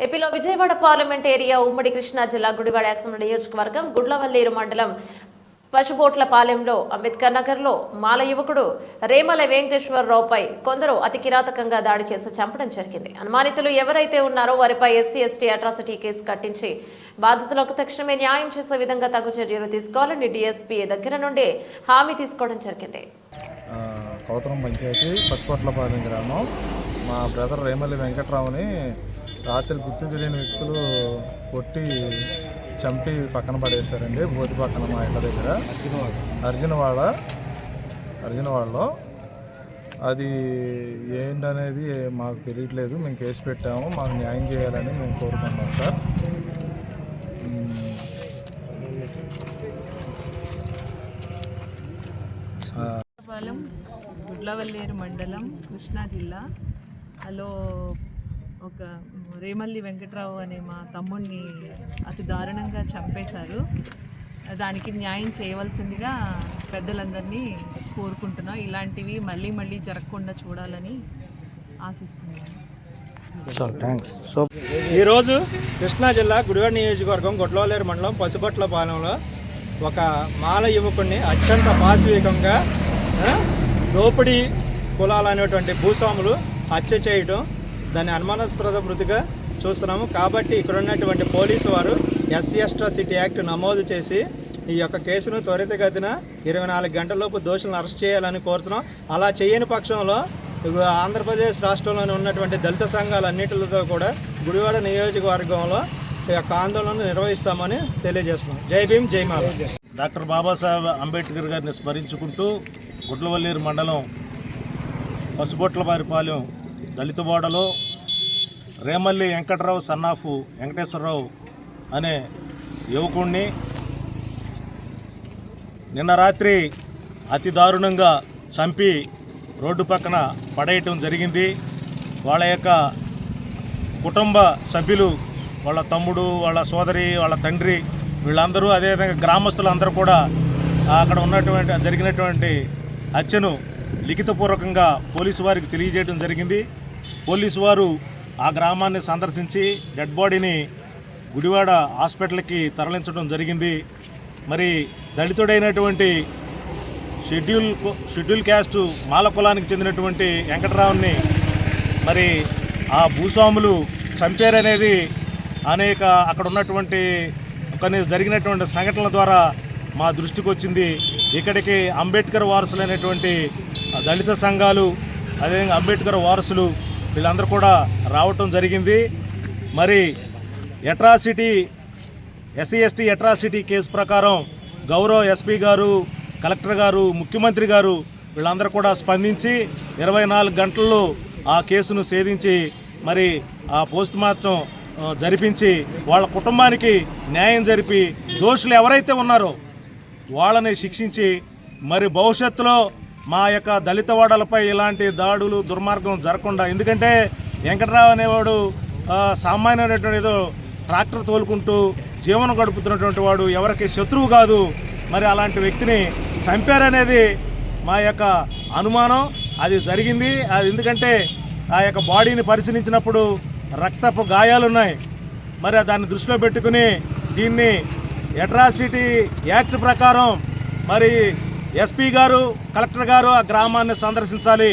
ఏపీలో Vijayawada parliament area ఉమ్మడి కృష్ణా జిల్లా గుడివాడ అసెంబ్లీ నియోజకవర్గం గుడ్లవల్లేరు మండలం పశుబోట్ల పాలెంలో అంబేద్కర్ నగర్లో మాల యువకుడు రేమల వెంకటేశ్వరరావుపై కొందరు అతి కిరాతకంగా దాడి చేసి చంపడం జరిగింది. అనుమానితులు ఎవరైతే ఉన్నారో వారిపై ఎస్సీ ఎస్టీ అట్రాసిటీ కేసు కట్టించి బాధితులకు తక్షణమే న్యాయం చేసే విధంగా తగు చర్యలు తీసుకోవాలని డిఎస్పీ దగ్గర నుండి హామీ తీసుకోవడం జరిగింది. కౌతరం పంచాయతీ పసుపట్లపాలెం గ్రామం మా బ్రదర్ రేమల్లి వెంకట్రావుని రాత్రి గుర్తు తెలియని వ్యక్తులు కొట్టి చంపి పక్కన పడేశారండి బోతి పక్కన మా ఇళ్ళ దగ్గర. అర్జునవాడ. అర్జునవాడలో. అది ఏంటనేది మాకు తెలియట్లేదు మేము కేసు పెట్టాము మాకు న్యాయం చేయాలని మేము కోరుకుంటున్నాం సార్. గుడ్లవల్లేరు మండలం కృష్ణా జిల్లా. హలో ఒక రేమల్లి వెంకట్రావు అనే మా తమ్ముడిని అతి దారుణంగా చంపేశారు. దానికి న్యాయం చేయవలసిందిగా పెద్దలందరినీ కోరుకుంటున్నాం. ఇలాంటివి మళ్ళీ మళ్ళీ జరగకుండా చూడాలని ఆశిస్తున్నాను. ఈరోజు కృష్ణా జిల్లా గుడివాడ నియోజకవర్గం గొడ్లవల్లేరు మండలం పసుపట్లపాలెంలో ఒక మాల యువకుడిని అత్యంత పాశవికంగా దోపిడీ కులాలు అనేటువంటి భూస్వాములు హత్య చేయడం దాన్ని అనుమానాస్పద మృతిగా చూస్తున్నాము. కాబట్టి ఇక్కడ ఉన్నటువంటి పోలీసు వారు ఎస్సీ సిటీ యాక్ట్ నమోదు చేసి ఈ యొక్క కేసును త్వరితగతిన ఇరవై నాలుగు గంటలలోపు దోషులను అరెస్ట్ చేయాలని కోరుతున్నాం. అలా చేయని పక్షంలో ఆంధ్రప్రదేశ్ రాష్ట్రంలోని ఉన్నటువంటి దళిత సంఘాలన్నింటితో కూడా గుడివాడ నియోజకవర్గంలో ఈ యొక్క ఆందోళనను నిర్వహిస్తామని తెలియజేస్తున్నాం. జై భీమ్ జై మాల డాక్టర్ బాబాసాహెబ్ అంబేద్కర్ గారిని స్మరించుకుంటూ గుడ్లవల్లేరు మండలం పసుబొట్లవారిపాలెం దళితవాడలో రేమల్లి వెంకటరావు సన్నాఫు వెంకటేశ్వరరావు అనే యువకుణ్ణి నిన్న రాత్రి అతి దారుణంగా చంపి రోడ్డు పక్కన పడేయటం జరిగింది. వాళ్ళ యొక్క కుటుంబ సభ్యులు వాళ్ళ తమ్ముడు వాళ్ళ సోదరి వాళ్ళ తండ్రి వీళ్ళందరూ అదేవిధంగా గ్రామస్తులందరూ కూడా అక్కడ ఉన్నటువంటి జరిగినటువంటి హత్యను లిఖితపూర్వకంగా పోలీసు వారికి తెలియజేయడం జరిగింది. పోలీసు వారు ఆ గ్రామాన్ని సందర్శించి డెడ్ బాడీని గుడివాడ హాస్పిటల్కి తరలించడం జరిగింది. మరి దళితుడైనటువంటి షెడ్యూల్ షెడ్యూల్ క్యాస్టు మాల కులానికి చెందినటువంటి వెంకటరావుని మరి ఆ భూస్వాములు చంపారనేది అనేక అక్కడ ఉన్నటువంటి కొన్ని జరిగినటువంటి సంఘటనల ద్వారా మా దృష్టికి వచ్చింది ఇక్కడికి అంబేద్కర్ వారసులైనటువంటి దళిత సంఘాలు అదేవిధంగా అంబేద్కర్ వారసులు వీళ్ళందరూ కూడా రావటం జరిగింది. మరి atrocity SC ST atrocity case ప్రకారం గౌరవ ఎస్పీ గారు కలెక్టర్ గారు ముఖ్యమంత్రి గారు వీళ్ళందరూ కూడా స్పందించి ఇరవై నాలుగు గంటల్లో ఆ కేసును ఛేదించి మరి ఆ పోస్ట్ మార్టం జరిపించి వాళ్ళ కుటుంబానికి న్యాయం జరిపి దోషులు ఎవరైతే ఉన్నారో వాళ్ళని శిక్షించి మరి భవిష్యత్తులో మా యొక్క దళితవాడలపై ఇలాంటి దాడులు దుర్మార్గం జరగకుండా ఎందుకంటే వెంకట్రావు అనేవాడు సామాన్యమైనటువంటి ఏదో ట్రాక్టర్ తోలుకుంటూ జీవనం గడుపుతున్నటువంటి వాడు ఎవరికి శత్రువు కాదు. మరి అలాంటి వ్యక్తిని చంపారనేది మా యొక్క అనుమానం. అది జరిగింది. అది ఎందుకంటే ఆ యొక్క బాడీని పరిశీలించినప్పుడు రక్తపు గాయాలున్నాయి. మరి దాన్ని దృష్టిలో పెట్టుకుని దీన్ని అట్రాసిటీ యాక్ట్ ప్రకారం మరి ఎస్పీ గారు కలెక్టర్ గారు ఆ గ్రామాన్ని సందర్శించాలి.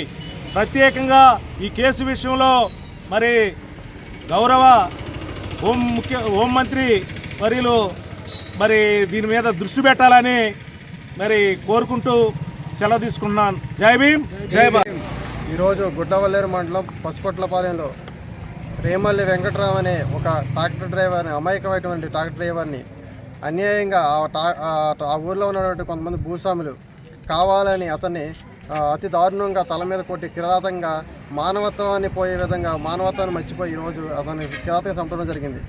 ప్రత్యేకంగా ఈ కేసు విషయంలో మరి గౌరవ హోం ముఖ్య హోంమంత్రి మరియు మరి దీని మీద దృష్టి పెట్టాలని మరి కోరుకుంటూ సెలవు తీసుకున్నాను జై భీమ్. జై భారత్. ఈరోజు గుడ్డవల్లేరు మండలం పసుపట్లపాలెంలో రేమల్లి వెంకట్రావు అనే ఒక ట్రాక్టర్ డ్రైవర్ని అమాయకమైనటువంటి ట్రాక్టర్ డ్రైవర్ని అన్యాయంగా ఆ ఊర్లో ఉన్నటువంటి కొంతమంది భూస్వాములు కావాలని అతన్ని అతి దారుణంగా తల మీద కొట్టి కిరాతంగా మానవత్వాన్ని పోయే విధంగా మానవత్వాన్ని మర్చిపోయి ఈరోజు అతన్ని కిరాతంగా చంపడం జరిగింది.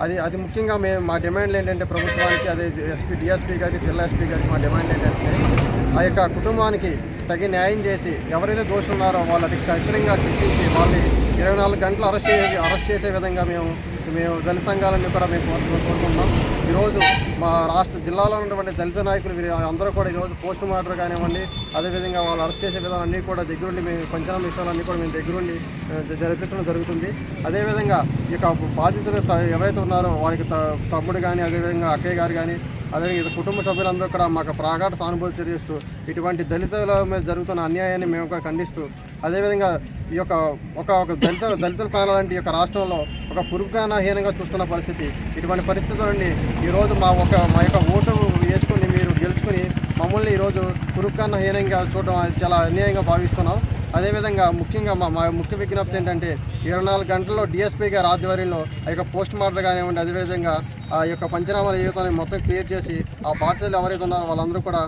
అది అది ముఖ్యంగా మేము మా డిమాండ్లు ఏంటంటే ప్రభుత్వానికి అదే ఎస్పీ డిఎస్పీ గారికి జిల్లా ఎస్పీ గారికి మా డిమాండ్ ఏంటంటే ఆ యొక్క కుటుంబానికి తగిన న్యాయం చేసి ఎవరైతే దోషులు ఉన్నారో వాళ్ళకి కఠినంగా శిక్షించి వాళ్ళని ఇరవై నాలుగు గంటలు అరెస్ట్ చేసే అరెస్ట్ చేసే విధంగా మేము మేము దళిత సంఘాలన్నీ కూడా మేము కోరుకుంటున్నాం. ఈరోజు మా రాష్ట్ర జిల్లాలో ఉన్నటువంటి దళిత నాయకులు వీరు అందరూ కూడా ఈరోజు పోస్ట్ మార్టర్ కానివ్వండి అదేవిధంగా వాళ్ళు అరెస్ట్ చేసే విధానం అన్నీ కూడా దగ్గరుండి మేము పంచనామ విషయాలన్నీ కూడా మేము దగ్గరుండి జ- జరిపించడం జరుగుతుంది. అదేవిధంగా ఈ యొక్క బాధితులు త- ఎవరైతే ఉన్నారో వారికి త- తమ్ముడు కానీ అదేవిధంగా అక్కయ్య గారు కానీ అదే ఇది కుటుంబ సభ్యులందరూ కూడా మాకు ప్రాగాఢ సానుభూతి తెలియజేస్తూ ఇటువంటి దళితుల మీద జరుగుతున్న అన్యాయాన్ని మేము కూడా ఖండిస్తూ అదేవిధంగా ఈ యొక్క ఒక ఒక దళిత దళితుల పాలన ఈ యొక్క రాష్ట్రంలో ఒక పురుగుగానహీనంగా చూస్తున్న పరిస్థితి. ఇటువంటి పరిస్థితుల నుండి ఈరోజు మా ఒక మా యొక్క ఓటు వేసుకుని మీరు గెలుచుకుని మమ్మల్ని ఈరోజు పురుగుగానహీనంగా చూడడం చాలా అన్యాయంగా భావిస్తున్నాం. అదేవిధంగా ముఖ్యంగా మా మా ముఖ్య విజ్ఞప్తి ఏంటంటే ఇరవై నాలుగు గంటల్లో డిఎస్పీ గారి ఆధ్వర్యంలో ఆ యొక్క పోస్ట్ మార్టర్ కానివ్వండి అదేవిధంగా ఆ యొక్క పంచనామాల జీవితాన్ని మొత్తం క్లియర్ చేసి ఆ బాధ్యతలు ఎవరైతే ఉన్నారో వాళ్ళందరూ కూడా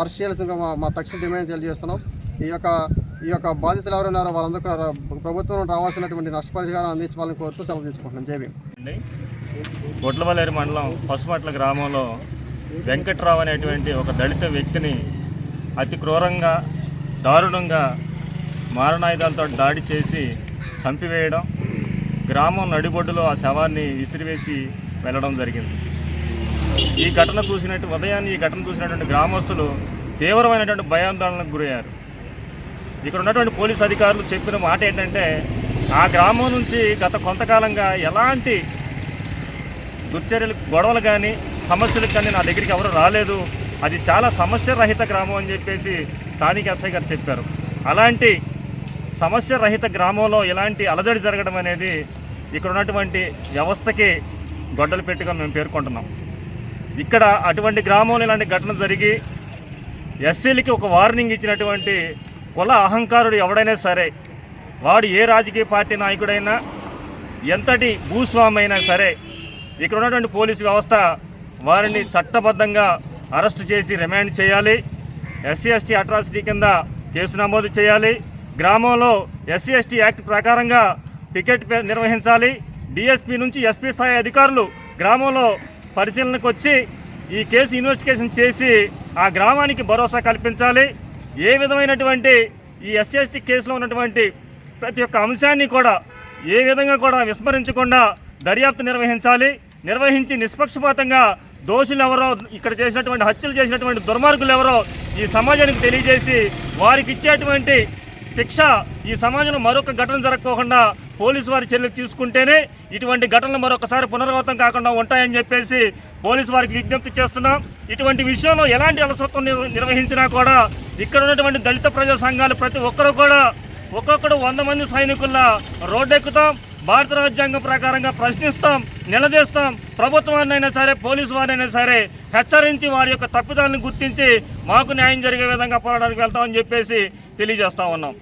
అరెస్ట్ చేయాల్సిందిగా మా మా తక్షణ డిమాండ్ తెలియజేస్తున్నాం. ఈ యొక్క ఈ యొక్క బాధితులు ఎవరు ఉన్నారో వాళ్ళందరూ కూడా ప్రభుత్వం రావాల్సినటువంటి నష్టపరిహారం అందించాలని కోరుతూ సెలవు తీసుకుంటున్నాం. జేబీ గొడ్లవల్లేరు మండలం పసుమట్ల గ్రామంలో వెంకట్రావు అనేటువంటి ఒక దళిత వ్యక్తిని అతి క్రూరంగా దారుణంగా మారణాయుధాలతో దాడి చేసి చంపివేయడం గ్రామం నడిబొడ్డులో ఆ శవాన్ని విసిరివేసి వెళ్ళడం జరిగింది. ఈ ఘటన చూసినట్టు ఉదయాన్ని ఈ ఘటన చూసినటువంటి గ్రామస్తులు తీవ్రమైనటువంటి భయాందోళనకు గురయ్యారు. ఇక్కడ ఉన్నటువంటి పోలీస్ అధికారులు చెప్పిన మాట ఏంటంటే ఆ గ్రామం నుంచి గత కొంతకాలంగా ఎలాంటి దుర్చర్యలు గొడవలు కానీ సమస్యలు కానీ నా దగ్గరికి ఎవరు రాలేదు. అది చాలా సమస్య రహిత గ్రామం అని చెప్పేసి స్థానిక ఎస్ఐ గారు చెప్పారు. అలాంటి సమస్య రహిత గ్రామంలో ఇలాంటి అలజడి జరగడం అనేది ఇక్కడ ఉన్నటువంటి వ్యవస్థకి గొడ్డలు పెట్టుగా మేము పేర్కొంటున్నాం. ఇక్కడ అటువంటి గ్రామంలో ఇలాంటి ఘటన జరిగి ఎస్సీలకి ఒక వార్నింగ్ ఇచ్చినటువంటి కుల అహంకారుడు ఎవడైనా సరే వాడు ఏ రాజకీయ పార్టీ నాయకుడైనా ఎంతటి భూస్వామి అయినా సరే ఇక్కడ ఉన్నటువంటి పోలీసు వ్యవస్థ వారిని చట్టబద్ధంగా అరెస్ట్ చేసి రిమాండ్ చేయాలి. ఎస్సీ ఎస్టీ అట్రాసిటీ కింద కేసు నమోదు చేయాలి. గ్రామంలో ఎస్సీ ఎస్టీ యాక్ట్ ప్రకారంగా పికెట్ పే- నిర్వహించాలి. డిఎస్పీ నుంచి ఎస్పీ స్థాయి అధికారులు గ్రామంలో పరిశీలనకు వచ్చి ఈ కేసు ఇన్వెస్టిగేషన్ చేసి ఆ గ్రామానికి భరోసా కల్పించాలి. ఏ విధమైనటువంటి ఈ ఎస్సీ ఎస్టీ కేసులో ఉన్నటువంటి ప్రతి ఒక్క అంశాన్ని కూడా ఏ విధంగా కూడా విస్మరించకుండా దర్యాప్తు నిర్వహించాలి. నిర్వహించి నిష్పక్షపాతంగా దోషులు ఎవరో ఇక్కడ చేసినటువంటి హత్యలు చేసినటువంటి దుర్మార్గులు ఎవరో ఈ సమాజానికి తెలియజేసి వారికి ఇచ్చేటువంటి శిక్ష ఈ సమాజంలో మరొక ఘటన జరగకోకుండా పోలీసు వారి చర్యలు తీసుకుంటేనే ఇటువంటి ఘటనలు మరొకసారి పునరావృతం కాకుండా ఉంటాయని చెప్పేసి పోలీసు వారికి విజ్ఞప్తి చేస్తున్నాం. ఇటువంటి విషయంలో ఎలాంటి అలసత్వం నిర్వహించినా కూడా ఇక్కడ ఉన్నటువంటి దళిత ప్రజా సంఘాలు ప్రతి ఒక్కరూ కూడా ఒక్కొక్కడు వంద మంది సైనికుల రోడ్డెక్కుతాం. భారత రాజ్యాంగం ప్రకారంగా ప్రశ్నిస్తాం నిలదీస్తాం. ప్రభుత్వాన్నైనా సరే పోలీసు వారినైనా సరే హెచ్చరించి వారి యొక్క తప్పిదాలను గుర్తించి మాకు న్యాయం జరిగే విధంగా పోరాడానికి వెళ్తామని చెప్పేసి తెలియజేస్తా ఉన్నాం.